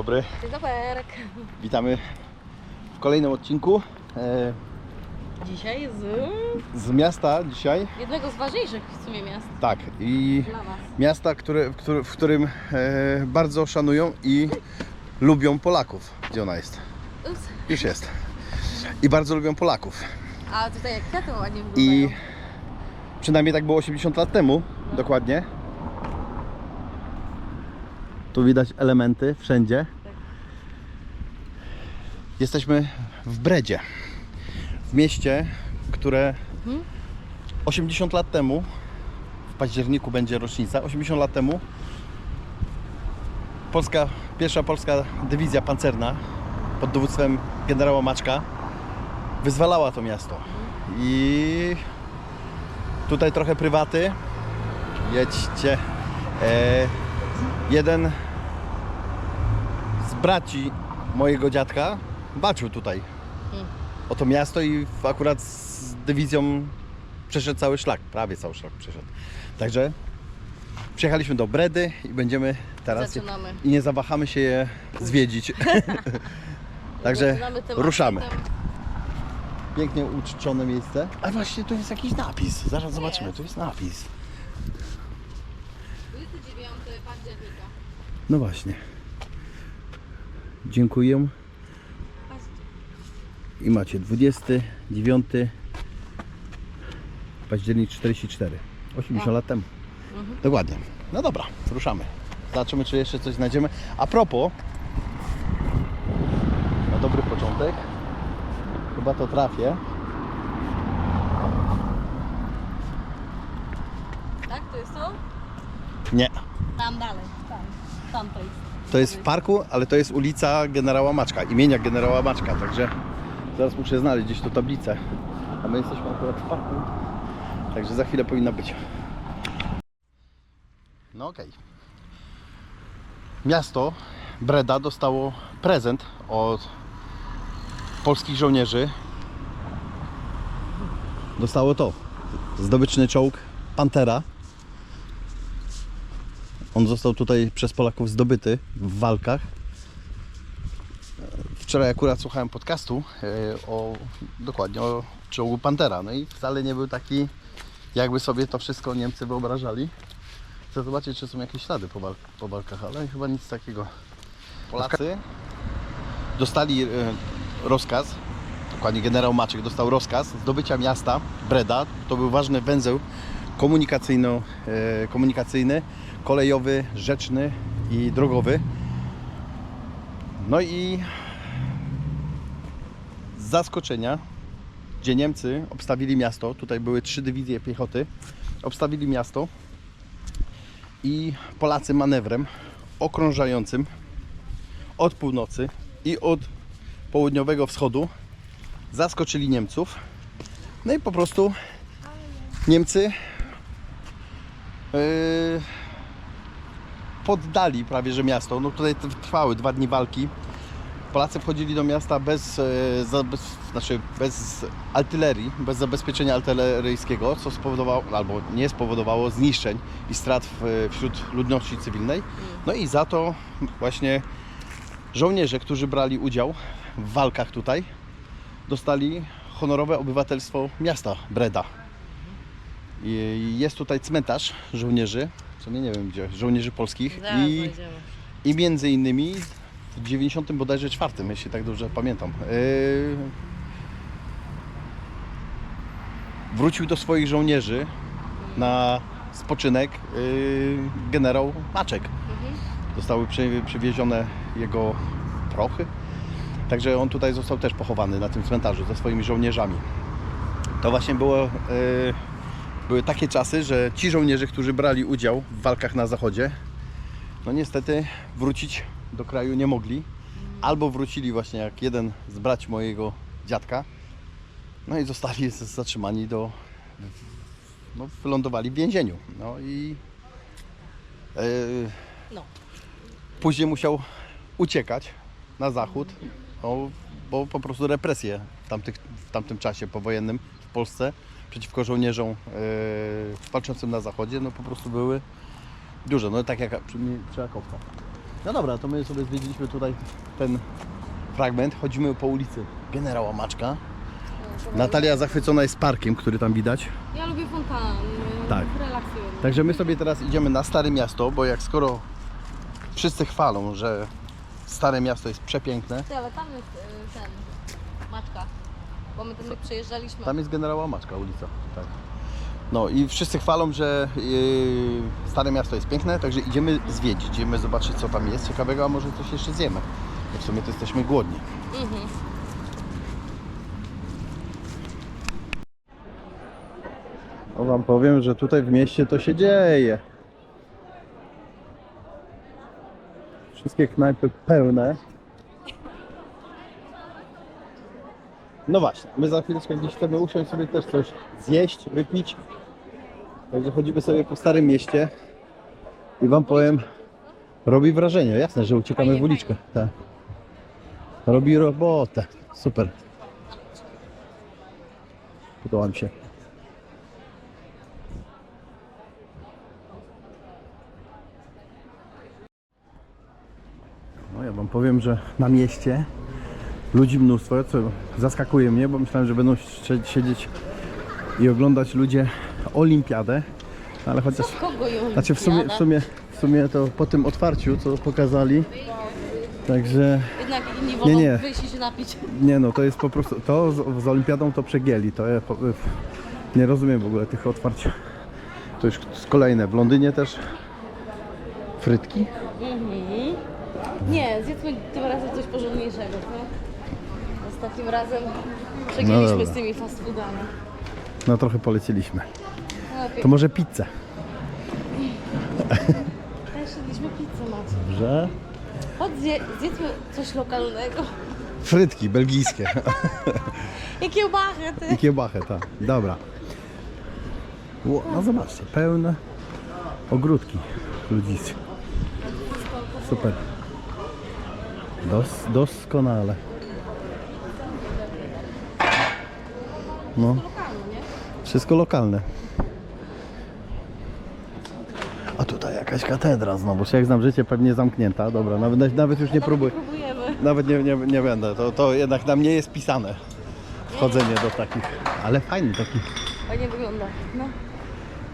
Dobry, Dzień dobry. witamy w kolejnym odcinku e, Dzisiaj z z miasta dzisiaj. jednego z ważniejszych w sumie miast Tak, i dla Was. miasta, które, w, którym- w którym e, bardzo szanują i lubią Polaków. Gdzie ona jest? Ups. Już jest. I bardzo lubią Polaków. A tutaj jak kwiaty ładnie wyglądają. I przynajmniej tak było 80 lat temu, dokładnie. Tu widać elementy wszędzie. Jesteśmy w Bredzie. W mieście, które Mhm. 80 lat temu, w październiku będzie rocznica, 80 lat temu Polska, pierwsza polska dywizja pancerna pod dowództwem generała Maczka wyzwalała to miasto. I tutaj trochę prywaty. Jedźcie. E, jeden z braci mojego dziadka walczył tutaj Mm. o to miasto i akurat z dywizją przeszedł cały szlak, prawie cały szlak przeszedł. Także przyjechaliśmy do Bredy i będziemy teraz Zaczynamy. i nie zawahamy się je zwiedzić. Także ruszamy. Pięknie uczczone miejsce. A właśnie tu jest jakiś napis. Zaraz zobaczymy, tu jest napis. 29 października. No właśnie. Dziękuję. I macie 29 październik 44. 80 Tak. lat temu. Mhm. Dokładnie. No dobra, ruszamy. Zobaczymy, czy jeszcze coś znajdziemy. A propos, na dobry początek, chyba to trafię. Tak, to jest to? Nie, Tam dalej. Tam. Tam to jest. to jest w parku, ale to jest ulica generała Maczka, imienia generała Maczka, także zaraz muszę znaleźć gdzieś tą tablicę. A my jesteśmy akurat w parku, także za chwilę powinna być. No okej. Miasto Breda dostało prezent od polskich żołnierzy. Dostało to. Zdobyczny czołg Pantera. On został tutaj przez Polaków zdobyty w walkach. Wczoraj akurat słuchałem podcastu e, o dokładnie o czołgu Pantera. No i wcale nie był taki, jakby sobie to wszystko Niemcy wyobrażali. Chcę zobaczyć, czy są jakieś ślady po, wal- po walkach, ale chyba nic takiego. Polacy dostali e, rozkaz, dokładnie generał Maciek dostał rozkaz zdobycia miasta Breda. To był ważny węzeł komunikacyjno, e, komunikacyjny, kolejowy, rzeczny i drogowy. No i z zaskoczenia, gdzie Niemcy obstawili miasto, tutaj były trzy dywizje piechoty, obstawili miasto i Polacy manewrem okrążającym od północy i od południowego wschodu zaskoczyli Niemców. No i po prostu Niemcy yy, poddali prawie że miasto. No tutaj trwały dwa dni walki. Polacy wchodzili do miasta bez, e, zabez, znaczy bez artylerii, bez zabezpieczenia artyleryjskiego, co spowodowało, albo nie spowodowało zniszczeń i strat w, wśród ludności cywilnej. No i za to właśnie żołnierze, którzy brali udział w walkach tutaj, dostali honorowe obywatelstwo miasta Breda. I jest tutaj cmentarz żołnierzy, w sumie nie wiem gdzie, żołnierzy polskich Zaraz i, i między innymi w 90 bodajże czwartym, jeśli tak dobrze pamiętam, yy, wrócił do swoich żołnierzy na spoczynek yy, generał Maczek. Mhm. Zostały przy, przywiezione jego prochy. Także on tutaj został też pochowany na tym cmentarzu ze swoimi żołnierzami. To właśnie było, e, były takie czasy, że ci żołnierze, którzy brali udział w walkach na zachodzie, no niestety wrócić do kraju nie mogli. Albo wrócili właśnie jak jeden z braci mojego dziadka, no i zostali zatrzymani do, no wylądowali w więzieniu. No i e, No. Później musiał uciekać na zachód, no, bo po prostu represje w, tamtych, w tamtym czasie powojennym w Polsce przeciwko żołnierzom e, walczącym na zachodzie, no po prostu były duże, no tak jak przy. No dobra, to my sobie zwiedziliśmy tutaj ten fragment. Chodzimy po ulicy Generała Maczka. Natalia zachwycona jest parkiem, który tam widać. Ja lubię fontanny. Tak. Relaksuję. Także my sobie teraz idziemy na Stare Miasto, bo jak skoro wszyscy chwalą, że Stare Miasto jest przepiękne, Ty, ale tam jest y, ten, maczka. Bo my tędy przejeżdżaliśmy. tam jest Generała Maczka ulica. Tak. No i wszyscy chwalą, że yy, Stare Miasto jest piękne, także idziemy zwiedzić, idziemy zobaczyć co tam jest ciekawego, a może coś jeszcze zjemy. Bo w sumie to jesteśmy głodni. Mhm. No wam powiem, że tutaj w mieście to się dzieje. Wszystkie knajpy pełne. No właśnie, my za chwileczkę gdzieś chcemy usiąść sobie też coś zjeść, wypić. Także chodzimy sobie po starym mieście i wam powiem, robi wrażenie. Jasne, że uciekamy w uliczkę. Tak. Robi robotę. Super. Podoba mi się. No ja wam powiem, że na mieście ludzi mnóstwo, co zaskakuje mnie, bo myślałem, że będą sie- siedzieć i oglądać ludzie olimpiadę, ale chociaż Kogo znaczy w sumie, w sumie, w sumie to po tym otwarciu, co pokazali, także Jednak inni wolą nie. wyjść i się napić. nie no, to jest po prostu, to z, z olimpiadą to przegięli, to ja po, nie rozumiem w ogóle tych otwarć. To już kolejne, w Londynie też frytki, Mhm. Nie, zjedzmy tym razem coś porządniejszego, no. Ostatnim razem przegięliśmy dobra. z tymi fast foodami. no trochę poleciliśmy. No, To może pizzę. Też jedliśmy pizzę, Macie. Że? Chodź, zje, zjedzmy coś lokalnego. Frytki belgijskie I kiełbachę, ty. i kiełbachę, tak. Dobra. Ło, no zobaczcie, pełne ogródki ludziskie. Super. Dos, doskonale. No, Lokalne, nie? wszystko lokalne. A tutaj jakaś katedra znowu. Jak znam życie, pewnie zamknięta. Dobra, nawet, nawet już nie próbuję. Próbujemy. Nawet nie, nie, nie będę. To, to jednak nam nie jest pisane. Wchodzenie do takich. Ale fajny taki Fajnie wygląda. No.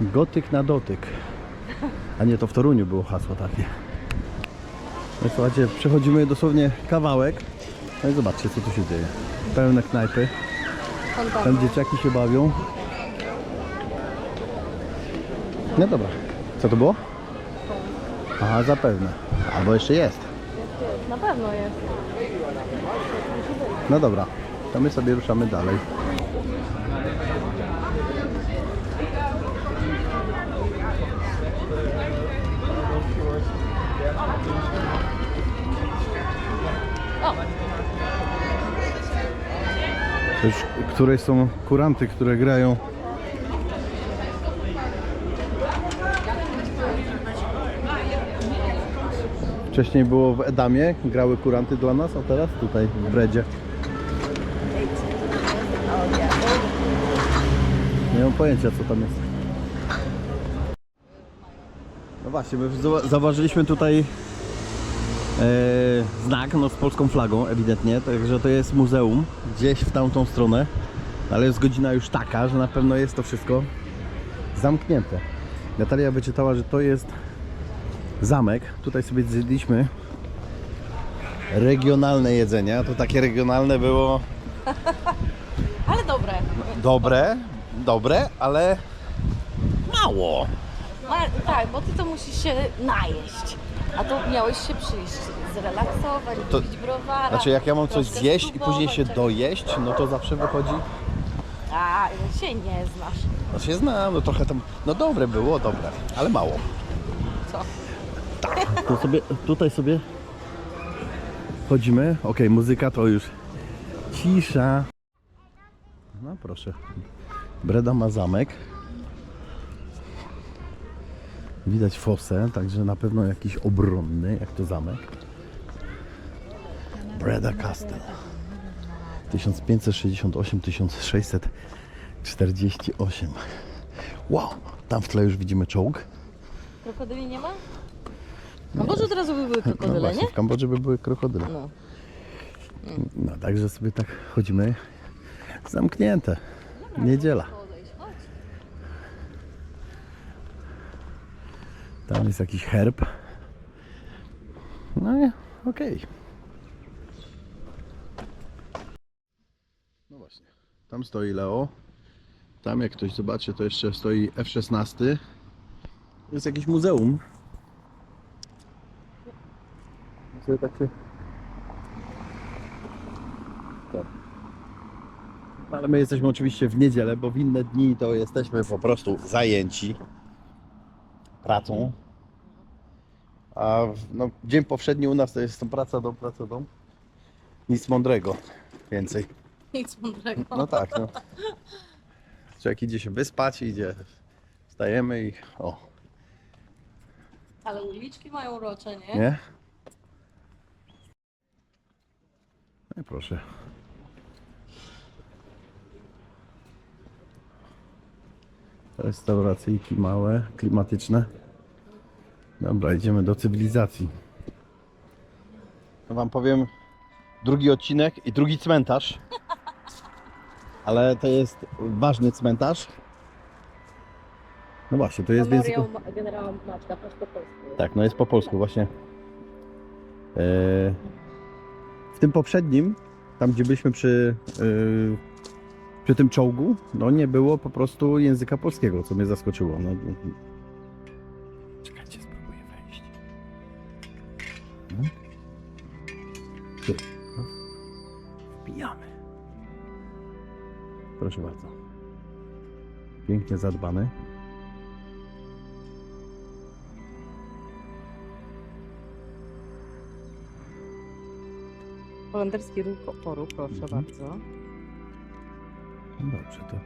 gotyk na dotyk. A nie, to w Toruniu było hasło takie. No słuchajcie, przechodzimy dosłownie kawałek. No i zobaczcie, co tu się dzieje. Pełne knajpy. Tam dzieciaki się bawią. No dobra. Co to było? Aha, zapewne. Albo jeszcze jest. Na pewno jest. No dobra. To my sobie ruszamy dalej. To już któreś są kuranty, które grają. Wcześniej było w Edamie, grały kuranty dla nas, a teraz tutaj w Bredzie. Nie mam pojęcia co tam jest. No właśnie, my zau- zauważyliśmy tutaj znak no, z polską flagą ewidentnie, także to jest muzeum gdzieś w tamtą stronę, ale jest godzina już taka, że na pewno jest to wszystko zamknięte. Natalia wyczytała, że to jest zamek. Tutaj sobie zjedliśmy regionalne jedzenie, to takie regionalne było ale dobre. dobre, dobre, ale mało. Ma, tak, bo ty to musisz się najeść. A tu miałeś się przyjść, zrelaksować, To- wypić browara. Znaczy jak ja mam coś zjeść i później się dojeść, no to zawsze wychodzi A, się nie znasz. No się znam, no trochę tam, no dobre było, dobre, ale mało. Co? To sobie, tutaj sobie chodzimy. Okej, muzyka to już cisza. No proszę. Breda ma zamek. Widać fosę, także na pewno jakiś obronny, jak to zamek. Breda Castle. 1568-1648. Wow, tam w tle już widzimy czołg. Krokodyli nie ma? A może od razu by były No krokodyle, właśnie, nie? w Kambodży by były krokodyle. No. No także sobie tak chodzimy. Zamknięte. Niedziela. Tam jest jakiś herb. No i okej. No właśnie. Tam stoi Leo. Tam jak ktoś zobaczy to jeszcze stoi F-16. Jest jakieś muzeum. Sobie tak się Ale my jesteśmy oczywiście w niedzielę, bo w inne dni to jesteśmy po prostu zajęci pracą. A w- no, dzień powszedni u nas to jest to praca do praca dom. Nic mądrego więcej. Nic mądrego. No tak, no. Człowiek idzie się wyspać, idzie, wstajemy i o, Ale uliczki mają urocze, nie? nie? No i proszę. Restauracyjki małe, klimatyczne. Dobra, idziemy do cywilizacji. No wam powiem, drugi odcinek i drugi cmentarz. Ale to jest ważny cmentarz. No właśnie, to jest w języku... Memoriał generała po polsku. Tak, no jest po polsku właśnie. E, w tym poprzednim, tam gdzie byliśmy przy, e, przy tym czołgu, no nie było po prostu języka polskiego, co mnie zaskoczyło. No, czekajcie, spróbuję wejść. No. No. Wbijamy. Proszę bardzo. Pięknie zadbany. Holenderski ruch oporu, proszę Mhm. bardzo. No dobrze, to.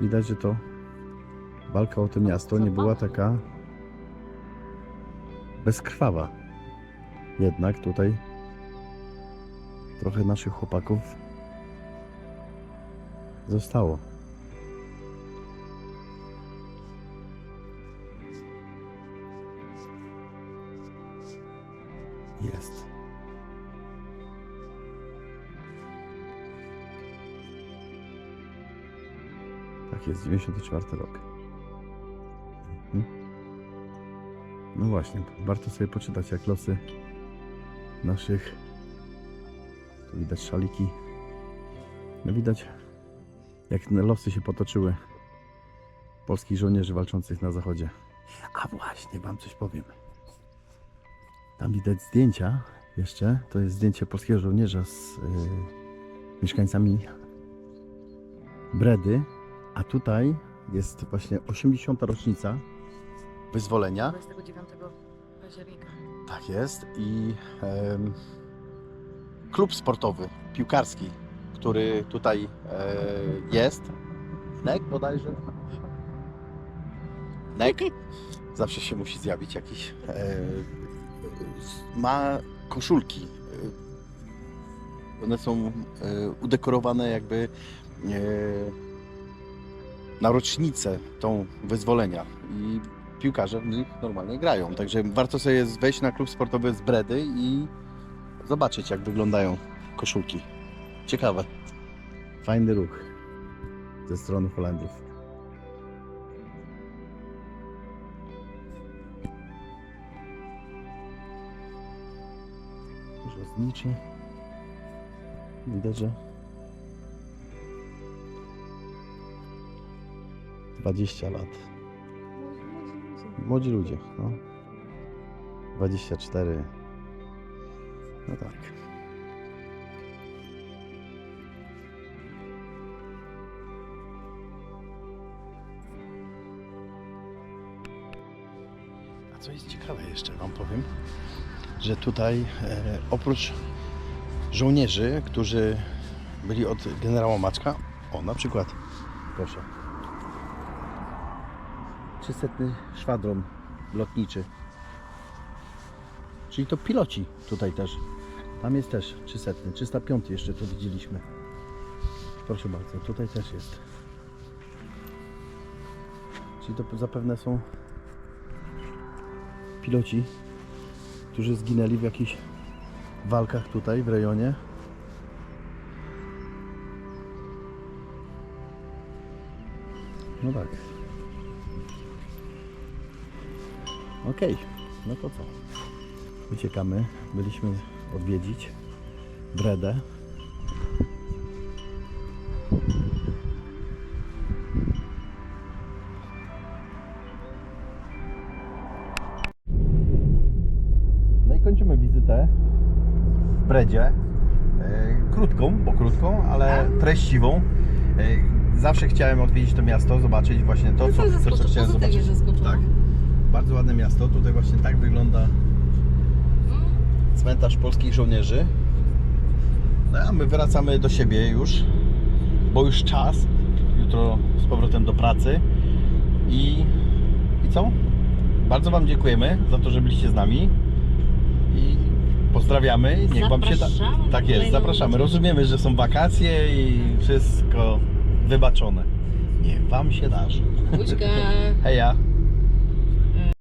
Widać, że to walka o to miasto nie była taka bezkrwawa. Jednak tutaj trochę naszych chłopaków zostało. Tak jest, 94 rok. Mhm. No właśnie, warto sobie poczytać jak losy naszych. Tu widać szaliki. No widać jak losy się potoczyły polskich żołnierzy walczących na zachodzie. A właśnie, wam coś powiem. Tam widać zdjęcia jeszcze. To jest zdjęcie polskiego żołnierza z y, mieszkańcami Bredy. A tutaj jest właśnie 80. rocznica wyzwolenia. 29 października. Tak jest. I em, klub sportowy, piłkarski, który tutaj e, jest. NEK bodajże. NEK. Zawsze się musi zjawić jakiś. E, ma koszulki. One są e, udekorowane jakby e, na rocznicę tą wyzwolenia. I piłkarze w nich normalnie grają. Także warto sobie wejść na klub sportowy z Bredy i zobaczyć, jak wyglądają koszulki. Ciekawe. Fajny ruch ze strony Holendrów. Dużo zniczy. Widać, że 20 lat. Młodzi ludzie, no. 24. No tak. A co jest ciekawe jeszcze Wam powiem, że tutaj e, oprócz żołnierzy, którzy byli od generała Maczka, o na przykład, proszę, 300 szwadron lotniczy. Czyli to piloci tutaj też. Tam jest też 300, 305 jeszcze to widzieliśmy. Proszę bardzo, tutaj też jest. Czyli to zapewne są piloci, którzy zginęli w jakichś walkach tutaj w rejonie. No tak. Okej, no to co? Uciekamy. Byliśmy odwiedzić Bredę. No i kończymy wizytę w Bredzie. E, krótką, bo krótką, ale treściwą. E, zawsze chciałem odwiedzić to miasto, zobaczyć właśnie to, co, to, co chciałem zobaczyć. Tak. Bardzo ładne miasto. Tutaj właśnie tak wygląda cmentarz polskich żołnierzy. No a my wracamy do siebie już, bo już czas. Jutro z powrotem do pracy. I, i co? Bardzo Wam dziękujemy za to, że byliście z nami. I pozdrawiamy. Niech Wam się na Tak jest, zapraszamy. Rozumiemy, że są wakacje i wszystko wybaczone. Niech Wam się darzy. Buźka. Heja!